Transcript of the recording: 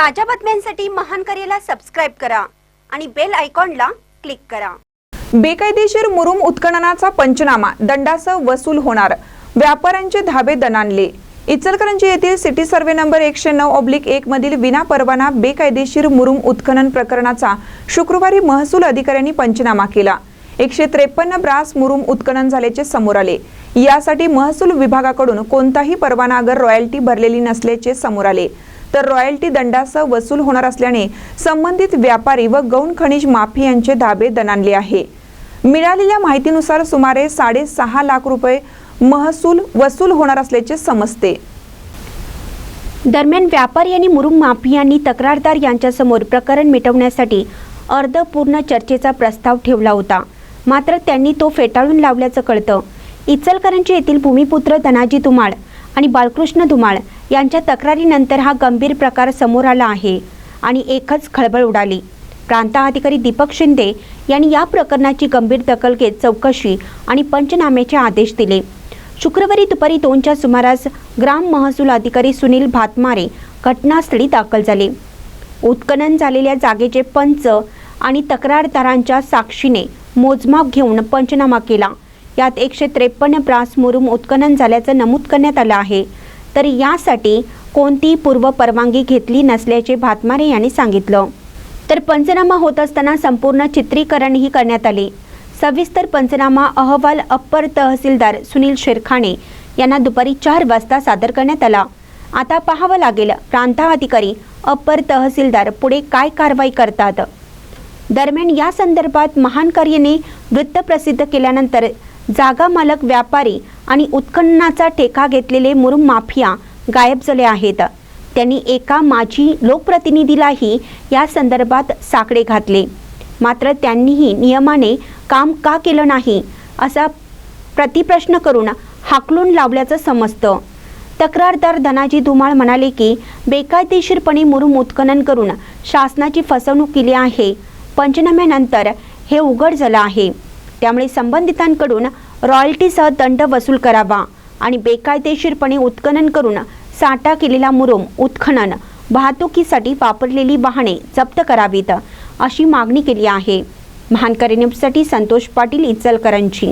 ताज्या बातम्यांसाठी महान करेला सबस्क्राईब करा आणि बेल आयकॉनला क्लिक करा. बेकायदेशीर मुरुम उत्खननाचा पंचनामा दंडासह वसूल होणार. व्यापाऱ्यांचे धाबे दणाणले. इचलकरंजी येथील सिटी सर्वे नंबर एकशे नऊ ऑब्लिक एक मधील विना परवाना बेकायदेशीर मुरुम उत्खनन प्रकरणाचा शुक्रवारी महसूल अधिकाऱ्यांनी पंचनामा केला. एकशे त्रेपन्न ब्रास मुरुम उत्खनन झाल्याचे समोर आले. यासाठी महसूल विभागाकडून कोणताही परवाना अगर रॉयल्टी भरलेली नसल्याचे समोर आले. तर रॉयल्टी दंडासह वसूल होणार असल्याने संबंधित व्यापारी व गौण खनिज माफी यांचे धाबे दणाणले आहे. मिळालेल्या माहितीनुसार सुमारे साडेसहा लाख रुपये महसूल वसूल होणार असल्याचे समजते. दरम्यान व्यापारी आणि मुरुम माफियांनी तक्रारदार यांच्यासमोर प्रकरण मिटवण्यासाठी अर्धपूर्ण चर्चेचा प्रस्ताव ठेवला होता. मात्र त्यांनी तो फेटाळून लावल्याचं कळतं. इचलकरंजी येथील भूमिपुत्र धनाजी तुमाड आणि बाळकृष्ण धुमाळ यांच्या तक्रारीनंतर हा गंभीर प्रकार समोर आला आहे आणि एकच खळबळ उडाली. प्रांताधिकारी दीपक शिंदे यांनी या प्रकरणाची गंभीर दखल घेत चौकशी आणि पंचनाम्याचे आदेश दिले. शुक्रवारी दुपारी दोनच्या सुमारास ग्राम महसूल अधिकारी सुनील भातमारे घटनास्थळी दाखल झाले. उत्खनन झालेल्या जागेचे पंच आणि तक्रारदारांच्या साक्षीने मोजमाप घेऊन पंचनामा केला. यात एकशे त्रेपन्न ब्रास मुरुम उत्खनन झाल्याचं नमूद करण्यात आलं आहे. तर यासाठी कोणतीही पूर्व परवानगी घेतली नसल्याचे भातमारे यांनी सांगितलं. तर पंचनामा होत असताना संपूर्ण चित्रीकरणही करण्यात आले. सविस्तर पंचनामा अहवाल अप्पर तहसीलदार सुनील शेरखाणे यांना दुपारी चार वाजता सादर करण्यात आला. आता पाहावं लागेल प्रांताधिकारी अप्पर तहसीलदार पुढे काय कारवाई करतात. दरम्यान या संदर्भात महान कार्याने वृत्त प्रसिद्ध केल्यानंतर जागा मालक व्यापारी आणि उत्खननाचा ठेका घेतलेले मुरुम माफिया गायब झाले आहेत. त्यांनी एका माजी लोकप्रतिनिधीलाही या संदर्भात साकडे घातले. मात्र त्यांनीही नियमाने काम का केलं नाही असा प्रतिप्रश्न करून हाकलून लावल्याचं समजतं. तक्रारदार धनाजी धुमाळ म्हणाले की बेकायदेशीरपणे मुरुम उत्खनन करून शासनाची फसवणूक केली आहे. पंचनाम्यानंतर हे उघड झालं आहे. त्यामुळे संबंधितांकडून रॉयल्टीसह दंड वसूल करावा आणि बेकायदेशीरपणे उत्खनन करून साठा केलेला मुरुम उत्खनन वाहतुकीसाठी वापरलेली वाहने जप्त करावीत अशी मागणी केली आहे. महानकरी न्यूजसाठी संतोष पाटील इचलकरंजी.